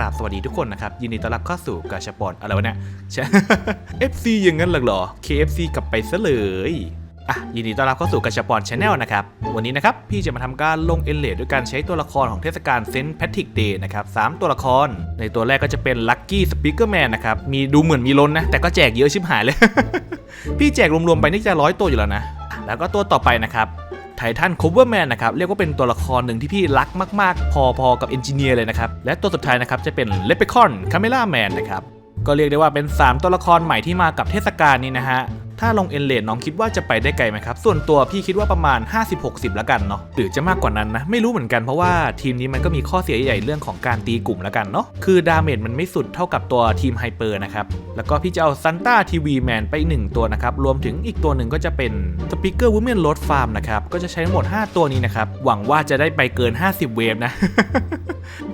ราบสวัสดีทุกคนนะครับ ยินดีต้อนรับเข้าสู่กาชาปอนอะไรวะเนี่ยใช่ FC อย่างนั้นเหรอ KFC กลับไปซะเลยอะยินดีต้อนรับเข้าสู่กาชาปอนชาแนลนะครับ วันนี้นะครับ พี่จะมาทำการลงเอเลดด้วยการใช้ตัวละครของเทศกาลเซนต์แพทริกเดย์นะครับสามตัวละคร ในตัวแรกก็จะเป็นลั c กี้สปิเกอร์แมนนะครับ มีดูเหมือนมีล้นนะ แต่ก็แจกเยอะชิบหายเลย พี่แจกรวมๆไปนี่จะร้อยตัวอยู่แล้วนะ แล้วก็ตัวต่อไปนะครับ ไททันคเวอร์แมนนะครับเรียกว่าเป็นตัวละครหนึ่งที่พี่รักมาก ๆ พอๆกับเอนจิเนียร์เลยนะครับ และตัวสุดท้ายนะครับจะเป็นเลปเปคอนคาเมล่าแมนนะครับก็เรียกได้ว่าเป็น 3 ตัวละครใหม่ที่มากับเทศกาลนี้นะฮะ ถ้าลงเอ็นเลนน้องคิดว่าจะไปได้ไกลไหมครับ ส่วนตัวพี่คิดว่าประมาณ 50-60 แล้วกันเนาะหรือจะมากกว่านั้นนะไม่รู้เหมือนกันเพราะว่าทีมนี้มันก็มีข้อเสียใหญ่ๆเรื่องของการตีกลุ่มแล้วกันเนาะคือดาเมจมันไม่สุดเท่ากับตัวทีมไฮเปอร์นะครับแล้วก็พี่จะเอาซันต้าทีวีแมนไป 1 ตัวนะครับรวมถึงอีกตัวหนึ่งก็จะเป็นสปิเกอร์วูแมนโรดฟาร์มนะครับก็จะใช้ทั้งหมด 5 ตัวนี้นะครับหวังว่าจะได้ไปเกิน 50 เวฟนะ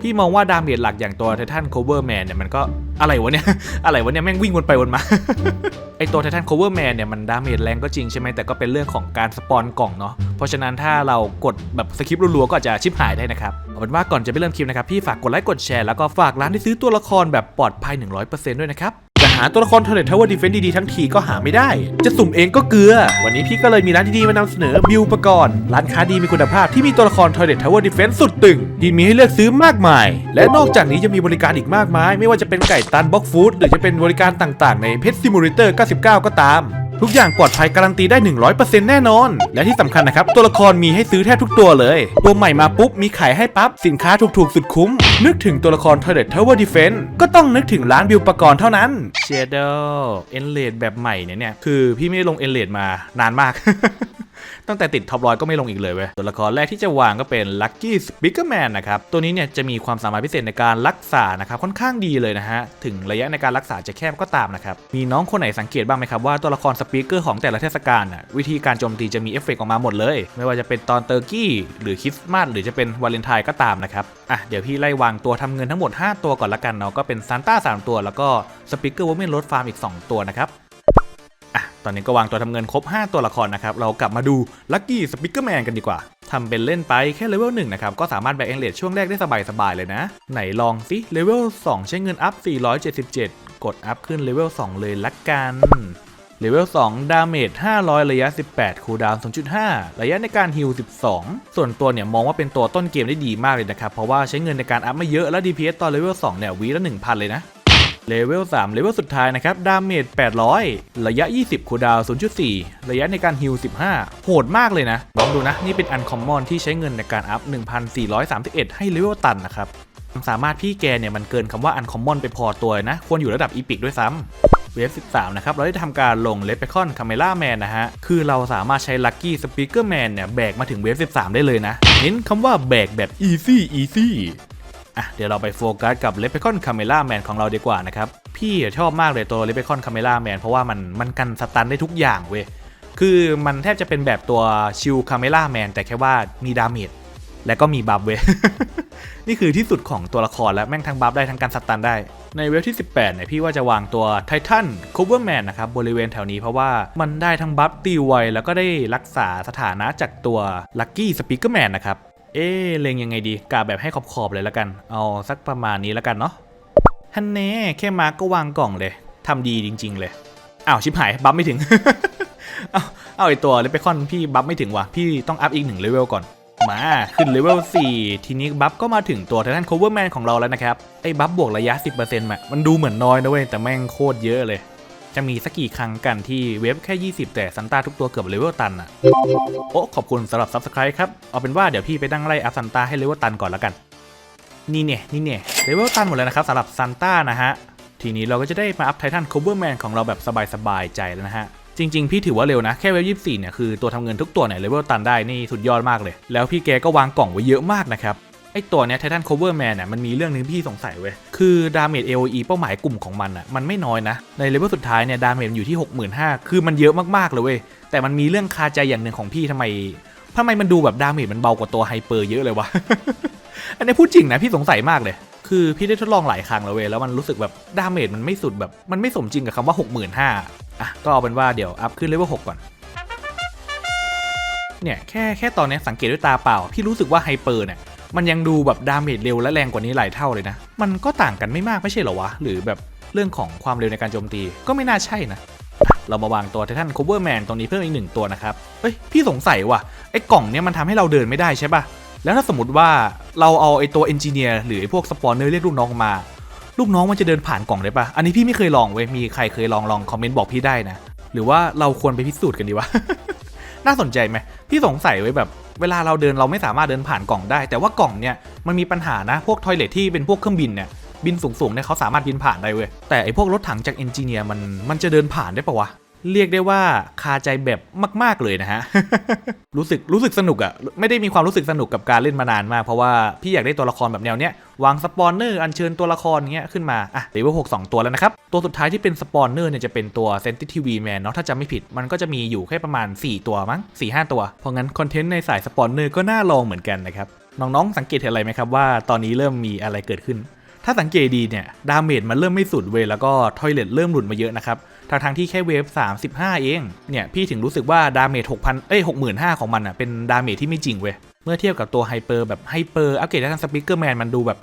พี่มองว่าดาเมจหลักอย่างตัวไททันโคเวอร์แมนเนี่ยมันก็อะไรวะเนี่ยอะไรวะเนี่ยแม่งวิ่งวนไปวนมาไอตัวไททันโคเวอร์แมนเนี่ยมันดาเมจแรงก็จริงใช่ไหมแต่ก็เป็นเรื่องของการสปอนกล่องเนาะเพราะฉะนั้นถ้าเรากดแบบสคริปต์รัวๆก็อาจจะชิบหายได้นะครับเอาเป็นว่าก่อนจะไปเริ่มคลิปนะครับพี่ฝากกดไลค์กดแชร์แล้วก็ฝากร้านที่ซื้อตัวละครแบบปลอดภัย 100%ด้วยนะครับจะหาตัวละครเทเลทาวเวอร์ดีเฟนต์ดีๆทั้งทีก็หาไม่ได้ จะสุ่มเองก็เกลือ วันนี้พี่ก็เลยมีร้านดีๆมานำเสนอบิวปกรณ์ร้านค้าดีมีคุณภาพที่มีตัวละครเทเลทาวเวอร์ดีเฟนต์สุดตึงที่มีให้เลือกซื้อมากมาย และนอกจากนี้จะมีบริการอีกมากมาย ไม่ว่าจะเป็นไก่ตันบ็อกฟู้ดหรือจะเป็นบริการต่างๆ ในเพ t ซิมูเลเตอร์ 99 ก็ตาม ทุกอย่างปลอดภัยการันตีได้ 100%แน่นอน และที่สำคัญนะครับ ตัวละครมีให้ซื้อแทบทุกตัวเลย ตัวใหม่มาปุ๊บ มีขายให้ปั๊บ สินค้าถูกๆ สุดคุ้ม นึกถึงตัวละคร Toilet Tower Defense ก็ต้องนึกถึงร้านบิวปกรณ์เท่านั้นเชเดอร์เอ็นเลดแบบใหม่เนี่ยเนี่ย คือพี่ไม่ได้ลงเอ็นเลดมานานมาก ตั้งแต่ติดท็อปร้อยก็ไม่ลงอีกเลยเว้ยตัวละครแรกที่จะวางก็เป็น Lucky Speaker Man นะครับตัวนี้เนี่ยจะมีความสามารถพิเศษในการรักษานะครับค่อนข้างดีเลยนะฮะถึงระยะในการรักษาจะแคบก็ตามนะครับมีน้องคนไหนสังเกตบ้างไหมครับว่าตัวละครสปีกเกอร์ของแต่ละเทศกาลน่ะวิธีการโจมตีจะมีเอฟเฟกต์ออกมาหมดเลย ไม่ว่าจะเป็นตอนเตอร์กี้หรือคริสต์มาสหรือจะเป็นวาเลนไทน์ก็ตามนะครับอะเดี๋ยวพี่ไล่วางตัวทำเงินทั้งหมด 5 ตัวก่อนละกันเนาะก็เป็นซานต้า3ตัว แล้วก็สปีกเกอร์วอมเมนรถฟาร์มอีก 2 ตัวนะครับ ตอนนี้ก็วางตัวทำเงินครบ 5 ตัวละครนะครับ เรากลับมาดูลั c กี้สปิเกอร์แมนกันดีกว่าทำเป็นเล่นไปแค่เลเวล1นะครับ ก็สามารถแบกเอ็นเลดช่วงแรกได้สบายๆเลยนะ ไหนลองสิเลเวล2 ใช้เงินอัพ 477 กดอัพขึ้นเลเวล2 เลยละกันเลเวล 2 ดาเมจ 500 ระยะ 18 คูลดาวน์ 0.5 ระยะในการฮิล 12 ส่วนตัวเนี่ยมองว่าเป็นตัวต้นเกมได้ดีมากเลยนะครับ เพราะว่าใช้เงินในการอัพไม่เยอะ และ DPS ตอนเลเวล 2 เนี่ยวีละ 1,000 เลยนะ เลเวล3เลเวลสุดท้ายนะครับ ดาเมจ 800 ระยะ 20 คูดาวน์0.4 ระยะในการฮิล15 โหดมากเลยนะ ลองดูนะ นี่เป็นอันคอมมอนที่ใช้เงินในการอัพ 1,431 ให้เลเวลตันนะครับความสามารถพี่แกเนี่ยมันเกินคำว่าอันคอมมอนไปพอตัวนะ ควรอยู่ระดับอีพิกด้วยซ้ำเวฟ 13 นะครับ เราได้ทำการลงเลปเปคอนคาเมล่าแมนนะฮะ คือเราสามารถใช้ลั c กี้สปีกเกอร์แมนเนี่ย แบกมาถึงเวฟ 13 ได้เลยนะ เน้นคำว่าแบกแบบ easy easy อะเดี๋ยวเราไปโฟกัสกับเลปเปคอนคาเมล่าแมนของเราดีกว่านะครับ พี่ชอบมากเลยตัวเลปเปคอนคาเมล่าแมนเพราะว่ามันมันกันสตันได้ทุกอย่างเว้ย คือมันแทบจะเป็นแบบตัวชิลคาเมล่าแมนแต่แค่ว่ามีดาเมจและก็มีบัฟเว้ยนี่คือที่สุดของตัวละครแล้วแม่งทั้งบัฟได้ทั้งการสตันได้ ในเวฟที่ 18เนี่ยพี่ว่าจะวางตัวไททันคูเวอร์แมนนะครับบริเวณแถวนี้เพราะว่ามันได้ทั้งบัฟตีไวแล้วก็ได้รักษาสถานะจากตัวลัคกี้สปีกเกอร์แมนนะครับ เอ๊เลงยังไงดีกาแบบให้ขอบๆเลยล้วกัน เอาสักประมาณนี้ล้วกันเนาะฮันเน่แค่มาก็วางกล่องเลยทำดีจริง ๆ เลยอ้าวชิบหายบัฟไม่ถึง เอาเอาไอตัวเลเปคอนพี่บัฟไม่ถึงว่ะพี่ต้องอัพอีกหนึ่งเลเวลก่อนมาขึ้นเลเวล4ทีนี้บัฟก็มาถึงตัวไททันโคเวอร์แมนของเราแล้วนะครับ ไอ้บัฟบวกระยะ 10%อะมันดูเหมือนน้อยนะเว้ยแต่แม่งโคตรเยอะเลย จะมีสักกี่ครั้งกันที่เวฟแค่ 20 แต่ซันต้าทุกตัวเกือบเลเวลตันอะโอ้ขอบคุณสำหรับ Subscribe ครับ เอาเป็นว่าเดี๋ยวพี่ไปนั่งไล่อัพซันต้าให้เลเวลตันก่อนแล้วกัน นี่เนี่ยนี่เนี่ยเลเวลตันหมดแล้วนะครับสำหรับซันต้านะฮะทีนี้เราก็จะได้มาอัพไททันโคเวอร์แมนของเราแบบสบายๆใจแล้วนะฮะจริงๆ พี่ถือว่าเร็วนะ แค่เวล24เนี่ย คือตัวทำเงินทุกตัวเนี่ยเลเวลตันได้ นี่สุดยอดมากเลย แล้วพี่แกก็วางกล่องไว้เยอะมากนะครับ ไอตัวเนี้ยไททันโคเวอร์แมนเนี่ยมันมีเรื่องนึงพี่สงสัยเว้ย คือดาเมจ AOE เป้าหมายกลุ่มของมันอะมันไม่น้อยนะ ในเลเวลสุดท้ายเนี่ยดาเมจอยู่ที่ 65,000 คือมันเยอะมากๆเลยเว้ย แต่มันมีเรื่องคาใจอย่างหนึ่งของพี่ทำไมทำไมมันดูแบบดาเมจมันเบากว่าตัวไฮเปอร์เยอะเลยวะ อันนี้พูดจริงนะพี่สงสัยมากเลย คือพี่ได้ทดลองหลายครั้งแล้วเว้ยแล้วมันรู้สึกแบบดาเมจมันไม่สุดแบบมันไม่สมจริงกับคำว่า 65,000อะก็เอาเป็นว่าเดี๋ยวอัพขึ้นเลเวล6ก่อนเนี่ยแค่แค่ตอนนี้สังเกตด้วยตาเปล่า พี่รู้สึกว่าไฮเปอร์เนี่ย มันยังดูแบบดาเมจเร็วและแรงกว่านี้หลายเท่าเลยนะ มันก็ต่างกันไม่มากไม่ใช่เหรอวะ หรือแบบเรื่องของความเร็วในการโจมตีก็ไม่น่าใช่นะเรามาวางตัวไททันโคเวอร์แมนตรงนี้เพิ่มอีกหนึ่งตัวนะครับ เอ้ย พี่สงสัยว่ะ ไอ้กล่องเนี้ยมันทำให้เราเดินไม่ได้ใช่ปะแล้วถ้าสมมติว่าเราเอาไอ้ตัวเอนจิเนียร์หรือไอ้พวกสปอนเนอร์เรียกลูกน้องมา ลูกน้องมันจะเดินผ่านกล่องได้ปะอันนี้พี่ไม่เคยลองเว้ย มีใครเคยลองลองคอมเมนต์บอกพี่ได้นะ หรือว่าเราควรไปพิสูจน์กันดีวะ น่าสนใจไหมพี่สงสัยไว้แบบ เวลาเราเดินเราไม่สามารถเดินผ่านกล่องได้ แต่ว่ากล่องเนี่ยมันมีปัญหานะพวกทอยเลทที่เป็นพวกเครื่องบินเนี่ยบินสูงๆเนี่ยเขาสามารถบินผ่านได้เว้ยแต่ไอพวกรถถังจากเอนจิเนียร์มันมันจะเดินผ่านได้ปะวะ เรียกได้ว่าคาใจแบบมาก ๆเลยนะฮะ รู้สึกรู้สึกสนุกอะไม่ได้มีความรู้สึกสนุกกับการเล่นมานานมาก เพราะว่าพี่อยากได้ตัวละครแบบแนวเนี้ยวางสปอนเนอร์อัญเชิญตัวละครเงี้ยขึ้นมาอะเลเวลหกสองตัวแล้วนะครับ ตัวสุดท้ายที่เป็นสปอนเนอร์เนี่ยจะเป็นตัวเซนติทีวีแมนเนาะถ้าจำไม่ผิดมันก็จะมีอยู่แค่ประมาณ 4 ตัวมั้ง4 5ตัว เพราะงั้นคอนเทนต์ในสายสปอนเนอร์ก็น่าลองเหมือนกันนะครับน้องๆสังเกตเห็นอะไรไหมครับว่าตอนนี้เริ่มมีอะไรเกิดขึ้นถ้าสังเกตดีเนี่ยดาเมจมันเริ่มไม่สุดเวยแล้วก็ทอยเลตเริ่มหลุดมาเยอะนะครับ ทางทางๆที่แค่เวฟ 35 เอง เนี่ย พี่ถึงรู้สึกว่าดาเมจ6,000 เอ้ย 65,000 ของมันอะ เป็นดาเมจที่ไม่จริงเว้ย เมื่อเทียบกับตัวไฮเปอร์แบบไฮเปอร์อัปเกรดทางสปิเกอร์แมนมันดูแบบ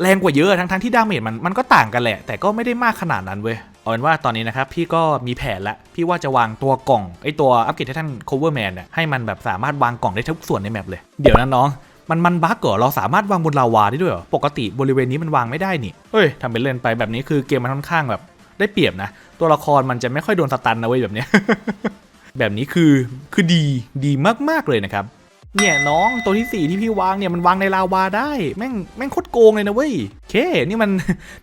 แรงกว่าเยอะทั้งทั้งๆที่ดาเมจมันมันก็ต่างกันแหละ แต่ก็ไม่ได้มากขนาดนั้นเว้ย เอาเป็นว่าตอนนี้นะครับ พี่ก็มีแผนละพี่ว่าจะวางตัวกล่องไอตัวอัปเกรดท่าน cover man เนี่ยให้มันแบบสามารถวางกล่องได้ทุกส่วนในแมปเลย เดี๋ยวนะน้อง มันมันบั๊กเหรอเราสามารถวางบนลาวาได้ด้วยเหรอปกติบริเวณนี้มันวางไม่ได้นี่เฮ้ยทำเป็นเล่นไปแบบนี้คือเกมมันค่อนข้างแบบ ได้เปรียบนะ ตัวละครมันจะไม่ค่อยโดนสตันนะเว้ยแบบเนี้ยแบบนี้คือคือดีดีมากๆเลยนะครับ เนี่ยน้องตัวที่สี่ที่พี่วางเนี่ยมันวางในลาวาได้แม่งแม่งโคตรโกงเลยนะเว้ยเคนี่มัน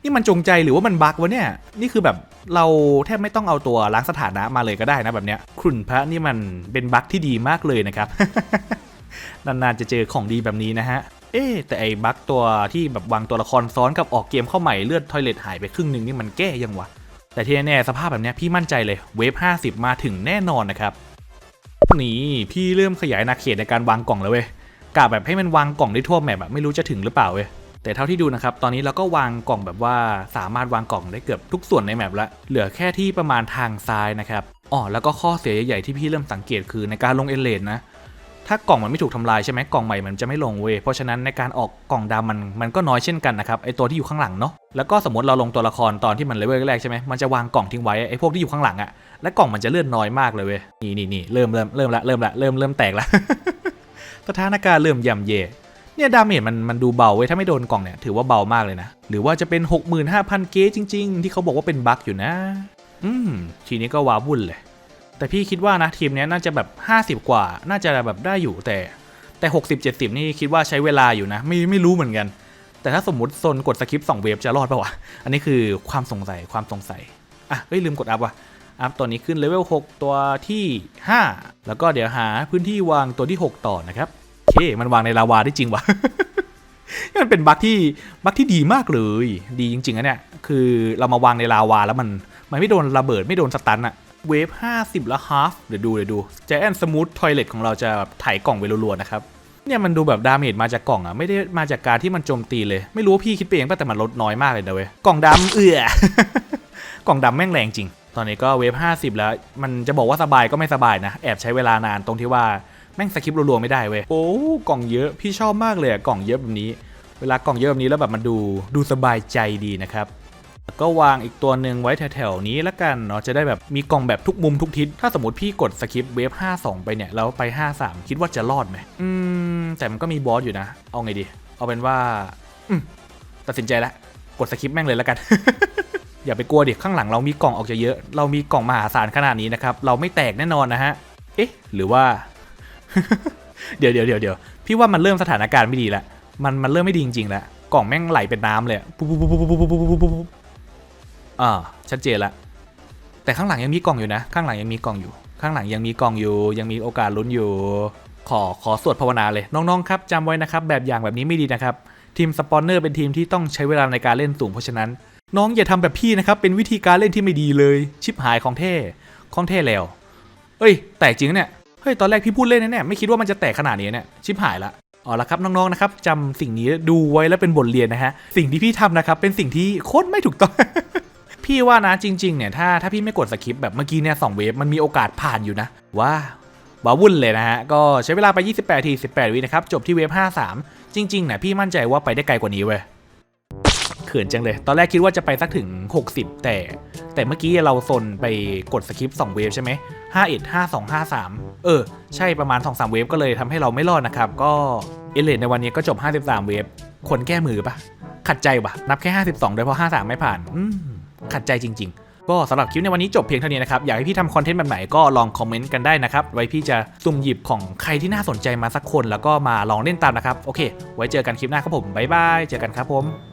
นี่มันจงใจหรือว่ามันบักวะเนี่ย นี่คือแบบเราแทบไม่ต้องเอาตัวล้างสถานะมาเลยก็ได้นะแบบเนี้ยขุนพระนี่มันเป็นบักที่ดีมากเลยนะครับนานๆจะเจอของดีแบบนี้นะฮะเอ๊แต่ไอ้บักตัวที่แบบวางตัวละครซ้อนกับออกเกมเข้าใหม่เลือดทอยเลทหายไปครึ่งหนึ่งนี่มันแก้ยังวะ แต่ที่แน่ๆสภาพแบบนี้พี่มั่นใจเลยเวฟ50 มาถึงแน่นอนนะครับนี่พี่เริ่มขยายอาเขตในการวางกล่องแล้วเว้ยกะแบบให้มันวางกล่องได้ทั่วแมปอะไม่รู้จะถึงหรือเปล่าเว้ยแต่เท่าที่ดูนะครับ ตอนนี้เราก็วางกล่องแบบว่าสามารถวางกล่องได้เกือบทุกส่วนในแมปละเหลือแค่ที่ประมาณทางซ้ายนะครับอ๋อแล้วก็ข้อเสียใหญ่ๆที่พี่เริ่มสังเกตคือในการลงเอเลนนะ ถ้ากล่องมันไม่ถูกทำลายใช่ไหมกล่องใหม่มันจะไม่ลงเว้ยเพราะฉะนั้นในการออกกล่องดำมันมันก็น้อยเช่นกันนะครับไอตัวที่อยู่ข้างหลังเนาะแล้วก็สมมติเราลงตัวละครตอนที่มันเลเวลแรกใช่ไหมมันจะวางกล่องทิ้งไว้ไอพวกที่อยู่ข้างหลังอะและกล่องมันจะเลื่อนน้อยมากเลยเว้ยนี่นี่นี่เริ่มเริ่มเริ่มละเริ่มละเริ่มเริ่มแตกละสถานการณ์เริ่มย่ำเย่เนี่ยดาเมจมันมันดูเบาเว้ยถ้าไม่โดนกล่องเนี่ยถือว่าเบามากเลยนะหรือว่าจะเป็น 65,000 เกจจริง ๆ ที่เขาบอกว่าเป็นบั๊กอยู่นะ อืมทีนี้ก็ว้าวุ่นเลย แต่พี่คิดว่านะทีมนี้น่าจะแบบ 50 กว่า น่าจะแบบได้อยู่แต่แต่ 60 70 นี่คิดว่าใช้เวลาอยู่นะ ไม่ไม่รู้เหมือนกัน แต่ถ้าสมมติโซนกดสคริปต์2เวฟจะรอดปะวะ อันนี้คือความสงสัยความสงสัย อะเอ้ยลืมกดอัพว่ะอัพตัวนี้ขึ้นเลเวล6ตัวที่ 5 แล้วก็เดี๋ยวหาพื้นที่วางตัวที่ 6 ต่อนะครับโอเคมันวางในลาวาได้จริงวะมันเป็นบั๊กที่บั๊กที่ดีมากเลย ดีจริงๆนะเนี่ยคือเรามาวางในลาวาแล้วมันมันไม่โดนระเบิดไม่โดนสตันอะ เวฟ50แล้วฮาฟเดี๋ยวดูเดี๋ยวดูแจแอนสมูททอยเลทของเราจะแบบไถกล่องไปรัวๆนะครับเนี่ยมันดูแบบดาเมจมาจากกล่องอะไม่ได้มาจากการที่มันโจมตีเลย ไม่รู้ว่าพี่คิดไปเองป่ะแต่มันลดน้อยมากเลยนะเว้ยกล่องดำเอือกล่องดำแม่งแรงจริง ตอนนี้ก็เวฟ50 แล้ว มันจะบอกว่าสบายก็ไม่สบายนะ แอบใช้เวลานานตรงที่ว่าแม่งสคริปต์รัวๆไม่ได้เว้ยโอ้กล่องเยอะพี่ชอบมากเลยอะกล่องเยอะแบบนี้ เวลากล่องเยอะแบบนี้แล้วแบบมันดูดูสบายใจดีนะครับ ก็วางอีกตัวหนึ่งไว้แถวๆนี้ละกันเนาะจะได้แบบมีกล่องแบบทุกมุมทุกทิศ ถ้าสมมติพี่กดสคริปเวฟ52 ไปเนี่ย แล้วไป 53 คิดว่าจะรอดไหมอืม แต่มันก็มีบอสอยู่นะ เอาไงดี เอาเป็นว่า อืม ตัดสินใจแล้วกดสคริปแม่งเลยละกัน อย่าไปกลัวเด็กข้างหลังเรามีกล่องออกจะเยอะ เรามีกล่องมหาศาลขนาดนี้นะครับ เราไม่แตกแน่นอนนะฮะ เอ๊ะ หรือว่า เดี๋ยวเดี๋ยวเดี๋ยวเดี๋ยวพี่ว่ามันเริ่มสถานการณ์ไม่ดีละ มันมันเริ่มไม่ดีจริงๆแล้วกล่องแม่งไหลเป็นน้ำเลยปุ๊บปุ๊บปุ๊บปุ๊บปุ๊บปุ๊บปุ๊บ อ่าชัดเจนละแต่ข้างหลังยังมีกล่องอยู่นะ ข้างหลังยังมีกล่องอยู่ ข้างหลังยังมีกล่องอยู่ ยังมีโอกาสลุ้นอยู่ ขอขอสวดภาวนาเลยน้องๆครับจำไว้นะครับแบบอย่างแบบนี้ไม่ดีนะครับทีมสปอนเนอร์เป็นทีมที่ต้องใช้เวลาในการเล่นสูงเพราะฉะนั้น น้องอย่าทำแบบพี่นะครับเป็นวิธีการเล่นที่ไม่ดีเลยชิบหายของเท่ของเท่แล้วเอ้ย แตกจริงเนี่ยเฮ้ยตอนแรกพี่พูดเล่นนะเนี่ยไม่คิดว่ามันจะแตกขนาดนี้เนี่ยชิบหายละเอาละครับน้องๆนะครับจำสิ่งนี้ดูไว้แล้วเป็นบทเรียนนะฮะสิ่งที่พี่ทำนะครับเป็นสิ่งที่โคตรไม่ถูกต้อง พี่ว่านะจริง ๆ เนี่ย ถ้าถ้าพี่ไม่กดสคริปต์แบบเมื่อกี้เนี่ยสองเวฟมันมีโอกาสผ่านอยู่นะว้าว้าวุ่นเลยนะฮะ ก็ใช้เวลาไป 28 ที 18 วินะครับ จบที่เวฟ 53 จริงๆนะพี่มั่นใจว่าไปได้ไกลกว่านี้เว้ยเขินจังเลย ตอนแรกคิดว่าจะไปสักถึง 60 แต่ แต่เมื่อกี้เราซนไปกดสคริปต์2เวฟใช่ไหม51 52 53 เออ ใช่ประมาณ 2-3 เวฟก็เลยทำให้เราไม่รอดนะครับ ก็เอเลนในวันนี้ก็จบ 53 เวฟคนแก้มือปะขัดใจปะนับแค่ 52โดยเพราะ53 ไม่ผ่าน อืม ขัดใจจริง ๆ ก็สำหรับคลิปในวันนี้จบเพียงเท่านี้นะครับ อยากให้พี่ทำคอนเทนต์แบบไหนก็ลองคอมเมนต์กันได้นะครับ ไว้พี่จะสุ่มหยิบของใครที่น่าสนใจมาสักคน แล้วก็มาลองเล่นตามนะครับ โอเค ไว้เจอกันคลิปหน้าครับผม บ๊ายบาย เจอกันครับผม